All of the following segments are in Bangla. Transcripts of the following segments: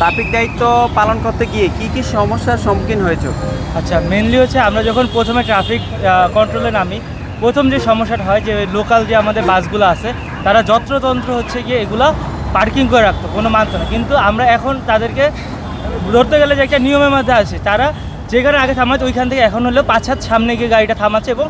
ট্রাফিক দায়িত্ব পালন করতে গিয়ে কি কি সমস্যার সম্মুখীন হয়েছে? আচ্ছা মেনলি হচ্ছে আমরা যখন প্রথমে ট্রাফিক কন্ট্রোলে নামি, প্রথম যে সমস্যাটা হয় যে লোকাল যে আমাদের বাসগুলো আছে, তারা যত্রতন্ত্র হচ্ছে গিয়ে এগুলো পার্কিং করে রাখতো, কোনো মানতো না। কিন্তু আমরা এখন তাদেরকে ধরতে গেলে যে একটা নিয়মের মধ্যে আছে, তারা যেখানে আগে থামাচ্ছে ওইখান থেকে এখন হলেও পাঁচ হাত সামনে গিয়ে গাড়িটা থামাচ্ছে এবং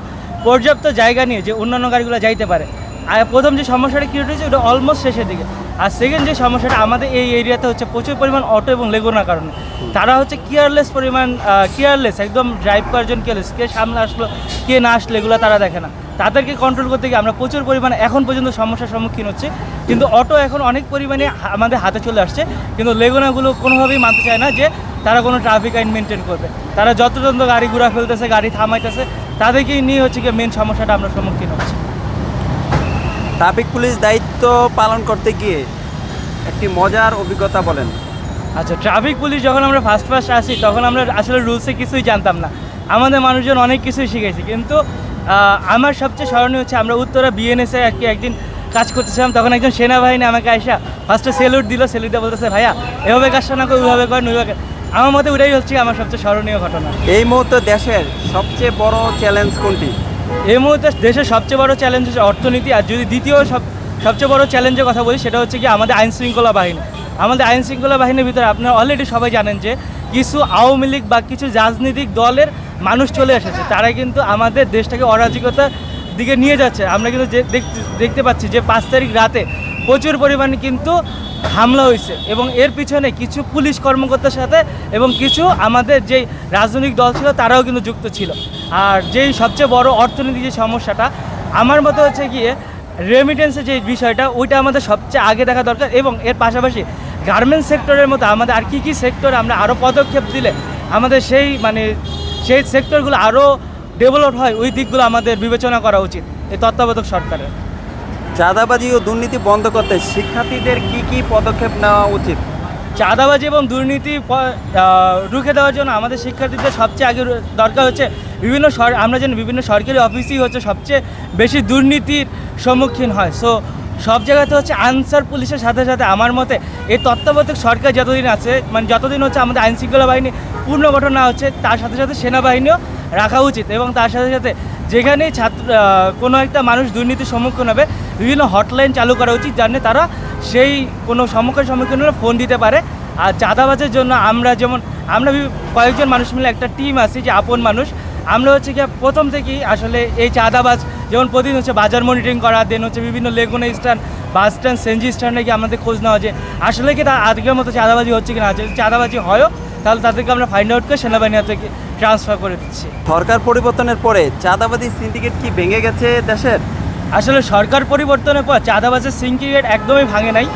পর্যাপ্ত জায়গা নিয়ে যে অন্যান্য গাড়িগুলো যাইতে পারে। আর প্রথম যে সমস্যাটা ক্রিয়েট হয়েছে, ওটা অলমোস্ট শেষের দিকে। আর সেকেন্ড যে সমস্যাটা, আমাদের এই এরিয়াতে হচ্ছে প্রচুর পরিমাণ অটো এবং লেগুনার কারণে। তারা হচ্ছে কেয়ারলেস পরিমাণ কেয়ারলেস একদম ড্রাইভ করার জন্য কেয়ারলেস কে সামনে আসলো, কে না আসলো, এগুলো তারা দেখে না। তাদেরকে কন্ট্রোল করতে গিয়ে আমরা প্রচুর পরিমাণে এখন পর্যন্ত সমস্যার সম্মুখীন হচ্ছে। কিন্তু অটো এখন অনেক পরিমাণে আমাদের হাতে চলে আসছে। কিন্তু লেগুনাগুলো কোনোভাবেই মানতে চায় না যে তারা কোনো ট্রাফিক আইন মেনটেন করবে। তারা যতজন্ত গাড়ি ঘোরা ফেলতেছে, গাড়ি থামাইতেছে, তাদেরকেই নিয়ে হচ্ছে গিয়ে মেন সমস্যাটা আমরা সম্মুখীন হচ্ছি। ট্রাফিক পুলিশ দায়িত্ব পালন করতে গিয়ে একটি মজার অভিজ্ঞতা বলেন। আচ্ছা ট্রাফিক পুলিশ যখন আমরা ফার্স্ট ফার্স্ট আসি তখন আমরা আসলে রুলসে কিছুই জানতাম না। আমাদের মানুষজন অনেক কিছুই শিখেছি। কিন্তু আমার সবচেয়ে স্মরণীয় হচ্ছে আমরা উত্তরা বিএনএসে আর কি একদিন কাজ করতেছিলাম তখন একজন সেনাবাহিনী আমাকে আইসা ফার্স্টে সেলুট দিল সেলুট দিয়ে বলতেছে ভাইয়া এভাবে কাজটা না করে ওইভাবে করেন ওইভাবে আমার মতে ওটাই হচ্ছে আমার সবচেয়ে স্মরণীয় ঘটনা। এই মুহূর্তে দেশের সবচেয়ে বড় চ্যালেঞ্জ কোনটি? এই মুহূর্তে দেশের সবচেয়ে বড় চ্যালেঞ্জ হচ্ছে অর্থনীতি, আর যদি দ্বিতীয় সব সবচেয়ে বড় চ্যালেঞ্জের কথা বলি, সেটা হচ্ছে কি আমাদের আইন শৃঙ্খলা বাহিনী। আমাদের আইন শৃঙ্খলা বাহিনীর ভিতরে আপনারা অলরেডি সবাই জানেন যে, কিছু আওয়ামী লীগ বা কিছু রাজনৈতিক দলের মানুষ চলে এসেছে। তারা কিন্তু আমাদের দেশটাকে অরাজকতার দিকে নিয়ে যাচ্ছে। আমরা কিন্তু দেখতে পাচ্ছি যে, পাঁচ তারিখ রাতে প্রচুর পরিমাণে কিন্তু হামলা হয়েছে এবং এর পিছনে কিছু পুলিশ কর্মকর্তার সাথে এবং কিছু আমাদের যেই রাজনৈতিক দল ছিল, তারাও কিন্তু যুক্ত ছিল। আর যেই সবচেয়ে বড় অর্থনৈতিক যে সমস্যাটা, আমার মতে হচ্ছে গিয়ে রেমিটেন্সের যে বিষয়টা, ওইটা আমাদের সবচেয়ে আগে দেখা দরকার এবং এর পাশাপাশি গার্মেন্টস সেক্টরের মতো আমাদের আর কী কী সেক্টর আমরা আরও পদক্ষেপ দিলে আমাদের সেই মানে সেই সেক্টরগুলো আরও ডেভেলপ হয়, ওই দিকগুলো আমাদের বিবেচনা করা উচিত, এই তত্ত্বাবধায়ক সরকারের। চাঁদাবাজি ও দুর্নীতি বন্ধ করতে শিক্ষার্থীদের কি কি পদক্ষেপ নেওয়া উচিত? চাঁদাবাজি এবং দুর্নীতি রুখে দেওয়ার জন্য আমাদের শিক্ষার্থীদের সবচেয়ে আগে দরকার হচ্ছে বিভিন্ন আমরা যেন বিভিন্ন সরকারি অফিসই হচ্ছে সবচেয়ে বেশি দুর্নীতির সম্মুখীন হয়। সো সব জায়গাতে হচ্ছে আনসার পুলিশের সাথে সাথে আমার মতে এই তত্ত্বাবধায়ক সরকার যতদিন আছে মানে যতদিন হচ্ছে আমাদের আইন শৃঙ্খলা বাহিনী পূর্ণ গঠন না হচ্ছে, তার সাথে সাথে সেনাবাহিনীও রাখা উচিত এবং তার সাথে সাথে যেখানেই ছাত্র কোনো একটা মানুষ দুর্নীতির সম্মুখীন হবে বিভিন্ন হটলাইন চালু করা উচিত জানে তারা সেই কোনো সম্মুখের সম্মুখীন হলে ফোন দিতে পারে। আর চাঁদাবাজের জন্য আমরা যেমন আমরা কয়েকজন মানুষ মিলে একটা টিম আছি যে আপন মানুষ। আমরা হচ্ছে কি প্রথম থেকেই আসলে এই চাঁদাবাজ যেমন প্রতিদিন হচ্ছে বাজার মনিটরিং করা দেন হচ্ছে বিভিন্ন লেগুনে স্ট্যান্ড বাস স্ট্যান্ড সেনজি স্ট্যান্ডে গিয়ে আমাদের খোঁজ নেওয়া যে আসলে কি তা আজকের মতো চাঁদাবাজি হচ্ছে কি না যদি চাঁদাবাজি হয়ও, তাহলে তাদেরকে আমরা ফাইন্ড আউট করে সেনাবাহিনী থেকে ট্রান্সফার করে দিচ্ছি। সরকার পরিবর্তনের পরে চাঁদাবাজি সিন্ডিকেট কি ভেঙে গেছে দেশের? আসলে সরকার পরিবর্তনের পর চাঁদাবাজের সিন্ডিকেট একদমই ভাঙে নাই।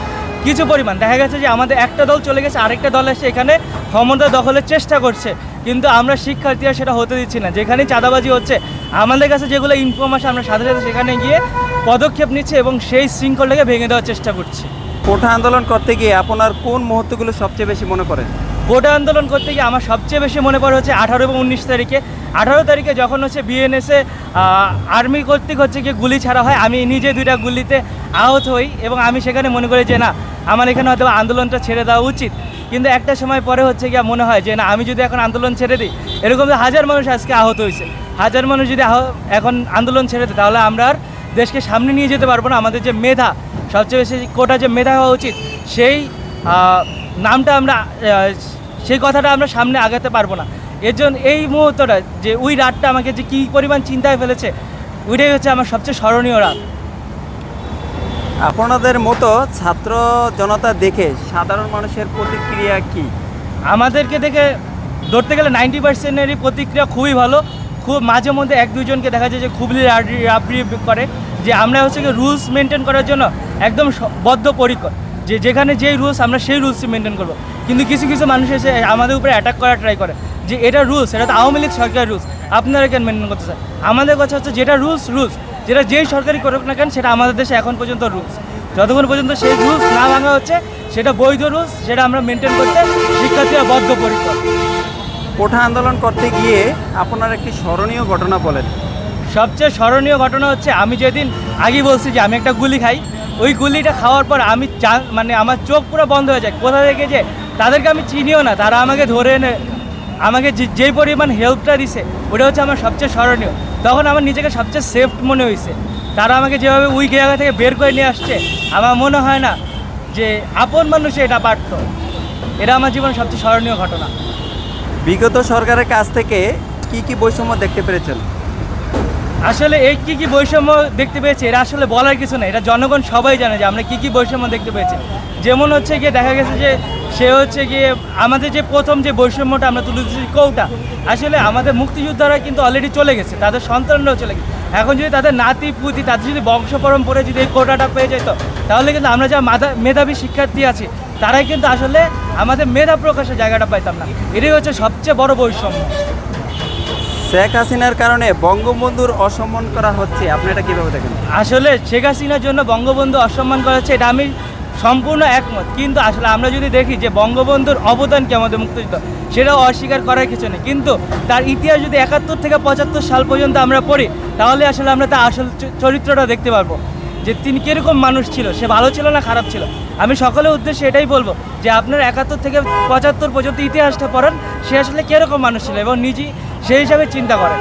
কিছু পরিমাণ। দেখা গেছে যে আমাদের একটা দল চলে গেছে, আরেকটা দল এসে এখানে ক্ষমতা দখলের চেষ্টা করছে। কিন্তু আমরা শিক্ষার্থীরা সেটা হতে দিচ্ছি না। যেখানেই চাঁদাবাজি হচ্ছে, আমাদের কাছে যেগুলো ইনফরমেশন আমরা সাথে সাথে সেখানে গিয়ে পদক্ষেপ নিচ্ছে এবং সেই শৃঙ্খলটাকে ভেঙে দেওয়ার চেষ্টা করছি। কোঠা আন্দোলন করতে গিয়ে আপনার কোন মুহূর্তগুলো সবচেয়ে বেশি মনে পড়ে? কোটা আন্দোলন করতে গিয়ে আমার সবচেয়ে বেশি মনে পড়ে হচ্ছে আঠারো এবং উনিশ তারিখে। আঠারো তারিখে যখন হচ্ছে বিএনএসে আর্মি কর্তৃক হচ্ছে গিয়ে গুলি ছাড়া হয়, আমি নিজে দুইটা গুলিতে আহত হই এবং আমি সেখানে মনে করি যে না, আমার এখানে হয়তো আন্দোলনটা ছেড়ে দেওয়া উচিত। কিন্তু একটা সময় পরে হচ্ছে গিয়ে মনে হয় যে না, আমি যদি এখন আন্দোলন ছেড়ে দিই, এরকম হাজার মানুষ আজকে আহত হয়েছে হাজার মানুষ যদি এখন আন্দোলন ছেড়ে দেয়, তাহলে আমরা আর দেশকে সামনে নিয়ে যেতে পারব না। আমাদের যে মেধা, সবচেয়ে বেশি কোটা যে মেধা হওয়া উচিত, সেই নামটা আমরা সেই কথাটা আমরা সামনে আগাতে পারব না। এর জন্য এই মুহূর্তটা যে ওই রাতটা আমাকে যে কী পরিমাণ চিন্তায় ফেলেছে ওইটাই হচ্ছে আমার সবচেয়ে স্মরণীয় রাত। আপনাদের মতো ছাত্র জনতা দেখে সাধারণ মানুষের প্রতিক্রিয়া কি? আমাদেরকে দেখে ধরতে গেলে নাইনটি পার্সেন্টেরই প্রতিক্রিয়া খুবই ভালো। খুব মাঝে মধ্যে এক দুজনকে দেখা যায় যে খুবই রাবড়ি করে যে আমরা হচ্ছে কি রুলস মেনটেন করার জন্য একদম স- বদ্ধপরিকর। যে যেখানে যেই রুলস আমরা সেই রুলসই মেনটেন করব। কিন্তু কিছু কিছু মানুষ এসে আমাদের উপরে অ্যাটাক করার ট্রাই করে যে এটা রুলস এটা তো আওয়ামী লীগ সরকারের রুলস আপনারা কেন মেনটেন করতে চান? আমাদের কথা হচ্ছে যেটা রুলস রুলস যেটা যেই সরকারি করুক না কেন সেটা আমাদের দেশে এখন পর্যন্ত রুলস যতক্ষণ পর্যন্ত সেই রুলস না ভাঙা হচ্ছে সেটা বৈধ রুলস সেটা আমরা মেনটেন করতে শিক্ষার্থীরা বদ্ধ বদ্ধপরিকর। কোঠা আন্দোলন করতে গিয়ে আপনার একটি স্মরণীয় ঘটনা বলেন। সবচেয়ে স্মরণীয় ঘটনা হচ্ছে আমি যেদিন আগে বলছি যে আমি একটা গুলি খাই ওই গুলিটা খাওয়ার পর আমি মানে আমার চোখ পুরো বন্ধ হয়ে যায়। কোথা থেকে যে তাদেরকে আমি চিনিও না, তারা আমাকে ধরে এনে, আমাকে যে, যেই পরিমাণ হেল্পটা দিছে, ওটা হচ্ছে আমার সবচেয়ে স্মরণীয়। তখন আমার নিজেকে সবচেয়ে সেফ মনে হয়েছে তারা আমাকে যেভাবে উই জায়গা থেকে বের করে নিয়ে আসছে, আমার মনে হয় না যে আপন মানুষে এটা পারত। এটা আমার জীবনের সবচেয়ে স্মরণীয় ঘটনা। বিগত সরকারের কাছ থেকে কি কি বৈষম্য দেখতে পেরেছেন? আসলে এই কী কী বৈষম্য দেখতে পেয়েছি, এটা আসলে বলার কিছু নেই। এটা জনগণ সবাই জানে যে আমরা কী কী বৈষম্য দেখতে পেয়েছি। যেমন হচ্ছে গিয়ে দেখা গেছে যে সে হচ্ছে গিয়ে আমাদের যে প্রথম যে বৈষম্যটা আমরা তুলে দিচ্ছি কৌটা, আসলে আমাদের মুক্তিযোদ্ধারা কিন্তু অলরেডি চলে গেছে, তাদের সন্তানরাও চলে গেছে। এখন যদি তাদের নাতি, পুতি, তাদের যদি বংশ পরম্পরে যদি এই কোটাটা পেয়ে যেত তাহলে কিন্তু আমরা যা মেধাবী শিক্ষার্থী আছি, তারাই কিন্তু আসলে আমাদের মেধা প্রকাশের জায়গাটা পাইতাম না। এটাই হচ্ছে সবচেয়ে বড় বৈষম্য। শেখ হাসিনার কারণে বঙ্গবন্ধুর অসম্মান করা হচ্ছে। আপনি এটা কীভাবে দেখেন? আসলে শেখ হাসিনার জন্য বঙ্গবন্ধু অসম্মান করা হচ্ছে, এটা আমি সম্পূর্ণ একমত। কিন্তু আসলে আমরা যদি দেখি যে বঙ্গবন্ধুর অবদান কি আমাদের মুক্তিযুদ্ধ, সেটাও অস্বীকার করার কিছু নেই। কিন্তু তার ইতিহাস যদি একাত্তর থেকে পঁচাত্তর সাল পর্যন্ত আমরা পড়ি, তাহলে আসলে আমরা তার আসল চরিত্রটা দেখতে পারব। যে তিনি কীরকম মানুষ ছিল, সে ভালো ছিল না খারাপ ছিল? আমি সকলের উদ্দেশ্যে এটাই বলব যে আপনার একাত্তর থেকে পঁচাত্তর পর্যন্ত ইতিহাসটা পড়ান, সে আসলে কীরকম মানুষ ছিল এবং নিজেই সেই হিসাবে চিন্তা করেন।